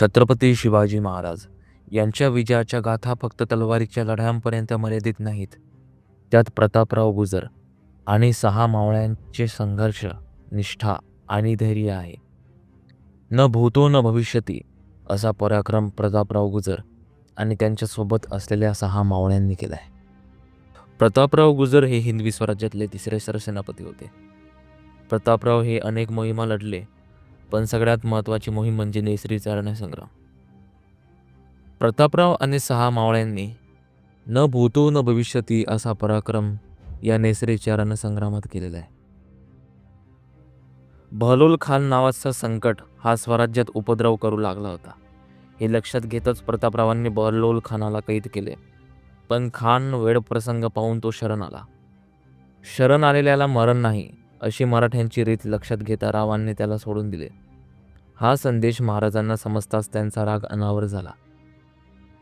छत्रपती शिवाजी महाराज यांच्या विजयाच्या गाथा फक्त तलवारीच्या लढ्यांपर्यंत मर्यादित नाहीत. त्यात प्रतापराव गुजर आणि सहा मावळ्यांचे संघर्ष निष्ठा आणि धैर्य आहे. न भूतो न भविष्यती असा पराक्रम प्रतापराव गुजर आणि त्यांच्यासोबत असलेल्या सहा मावळ्यांनी केला आहे प्रतापराव गुजर हे हिंदवी स्वराज्यातले तिसरे सरसेनापती होते. प्रतापराव हे अनेक मोहिमा लढले पण सगळ्यात महत्त्वाची मोहीम म्हणजे नेसरीचा संग्राम. प्रतापराव आणि सहा मावळ्यांनी न भूतो न भविष्यती असा पराक्रम या नेसरीच्या रणसंग्रामात केलेला आहे. बहलोल खान नावाचा संकट हा स्वराज्यात उपद्रव करू लागला होता. हे लक्षात घेतच प्रतापरावांनी बहलोल खानाला कैद केले. पण खान वेळप्रसंग पाहून तो शरण आला. शरण आलेल्याला मरण नाही अशी मराठ्यांची रीत लक्षात घेता रावांनी त्याला सोडून दिले. हा संदेश महाराजांना समजताच त्यांचा राग अनावर झाला.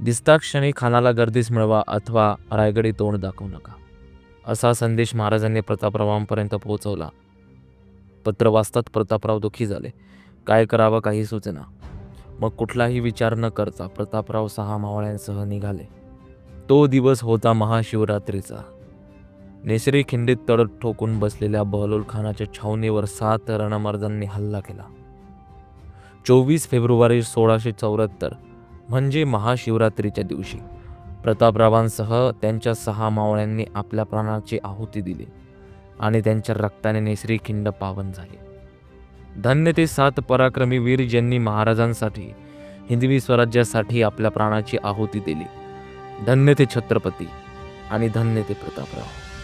दिसता क्षणी खानाला गर्दीस मिळवा अथवा रायगडी तोंड दाखवू नका. असा संदेश महाराजांनी प्रतापरावांपर्यंत पोहोचवला. पत्र वाचतात प्रतापराव दुःखी झाले. काय करावं काही सूचना. मग कुठलाही विचार न करता प्रतापराव सहा मावळ्यांसह निघाले. तो दिवस होता महाशिवरात्रीचा. नेसरी खिंडीत तडत ठोकून बसलेल्या बहलोल खानाच्या छावणीवर सात रणमर्दांनी हल्ला केला. चोवीस फेब्रुवारी सोळाशे चौऱ्याहत्तर म्हणजे महाशिवरात्रीच्या दिवशी. प्रतापरावांसह त्यांच्या सहा मावळ्यांनी आपल्या प्राणाची आहुती दिली आणि त्यांच्या रक्ताने नेसरी खिंड पावन झाली. धन्य ते सात पराक्रमी वीर ज्यांनी महाराजांसाठी हिंदवी स्वराज्यासाठी आपल्या प्राणाची आहुती दिली. धन्य ते छत्रपती आणि धन्य ते प्रतापराव.